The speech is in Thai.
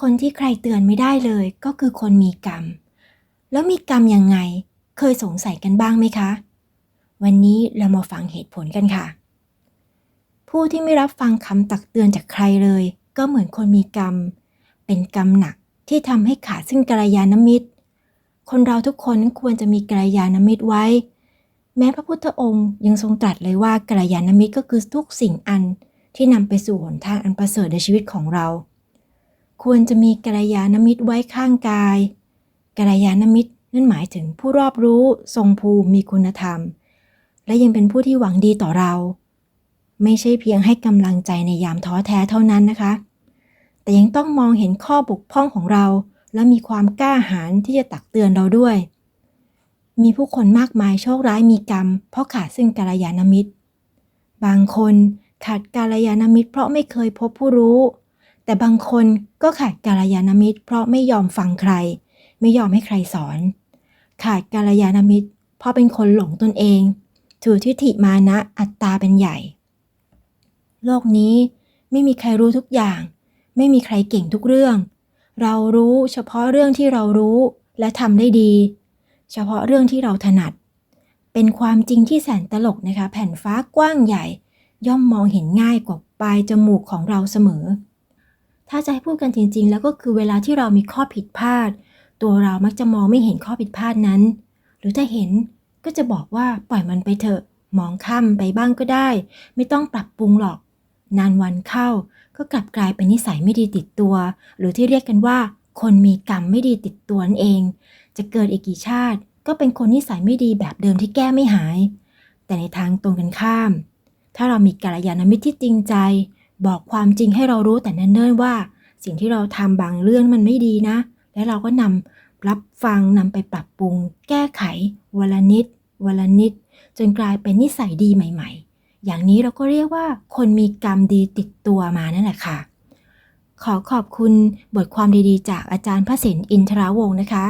คนที่ใครเตือนไม่ได้เลยก็คือคนมีกรรม แล้วมีกรรมยังไง เคยสงสัยกันบ้างไหมคะ วันนี้เรามาฟังเหตุผลกันค่ะ ผู้ที่ไม่รับฟังคำตักเตือนจากใครเลย ก็เหมือนคนมีกรรม เป็นกรรมหนักที่ทำให้ขาดซึ่งกัลยาณมิตร คนเราทุกคนควรจะมีกัลยาณมิตรไว้ แม้พระพุทธองค์ยังทรงตรัสเลยว่ากัลยาณมิตรก็คือทุกสิ่งอันที่นำไปสู่หนทางอันประเสริฐในชีวิตของเรา ควรจะมีกัลยาณมิตรไว้ข้างกายกัลยาณมิตรนั่นหมายถึงผู้รอบรู้ทรงภูมิมีคุณธรรม และยังเป็นผู้ที่หวังดีต่อเรา ไม่ใช่เพียงให้กำลังใจในยามท้อแท้เท่านั้นนะคะ แต่ยังต้องมองเห็นข้อบกพร่องของเรา และมีความกล้าหาญที่จะตักเตือนเราด้วย มีผู้คนมากมายโชคร้ายมีกรรม เพราะขาดซึ่งกัลยาณมิตร บางคนขาดกัลยาณมิตร เพราะไม่เคยพบผู้รู้ แต่บางคนก็ขาดกัลยาณมิตร เพราะไม่ยอมฟังใคร ไม่ยอมให้ใครสอน ขาดกัลยาณมิตร เพราะเป็นคนหลงตนเอง ถือทิฏฐิมานะอัตตาเป็นใหญ่ โลกนี้ไม่มีใครรู้ทุกอย่าง ไม่มีใครเก่งทุกเรื่อง เรารู้เฉพาะเรื่องที่เรารู้และทำได้ดี เฉพาะเรื่องที่เราถนัด เป็นความจริงที่แสนตลกนะคะ แผ่นฟ้ากว้างใหญ่ ย่อมมองเห็นง่ายกว่าปลายจมูกของเราเสมอ ถ้าจะให้พูดกันจริง ๆ แล้วก็คือเวลาที่เรามีข้อผิดพลาด ตัวเรามักจะมองไม่เห็นข้อผิดพลาดนั้น หรือถ้าเห็นก็จะบอกว่าปล่อยมันไปเถอะ มองข้ามไปบ้างก็ได้ ไม่ต้องปรับปรุงหรอก นานวันเข้าก็กลับกลายเป็นนิสัยไม่ดีติดตัว หรือที่เรียกกันว่า คนมีกรรมไม่ดีติดตัวนั่นเอง จะเกิดอีกกี่ชาติ ก็เป็นคนนิสัยไม่ดีแบบเดิมที่แก้ไม่หาย แต่ในทางตรงกันข้าม ถ้าเรามีกัลยาณมิตรที่จริงใจ บอกความจริงให้เรารู้แต่เนิ่นๆว่า สิ่งที่เราทำบางเรื่องมันไม่ดีนะ และเราก็นำรับฟังนำไปปรับปรุง แก้ไขวลนิดวลนิด จนกลายเป็นนิสัยดีใหม่ ๆ อย่างนี้เราก็เรียกว่าคนมีกรรมดีติดตัวมานั่นแหละค่ะ ขอขอบคุณบทความดีๆ จากอาจารย์พระสินอินทราวงศ์นะคะ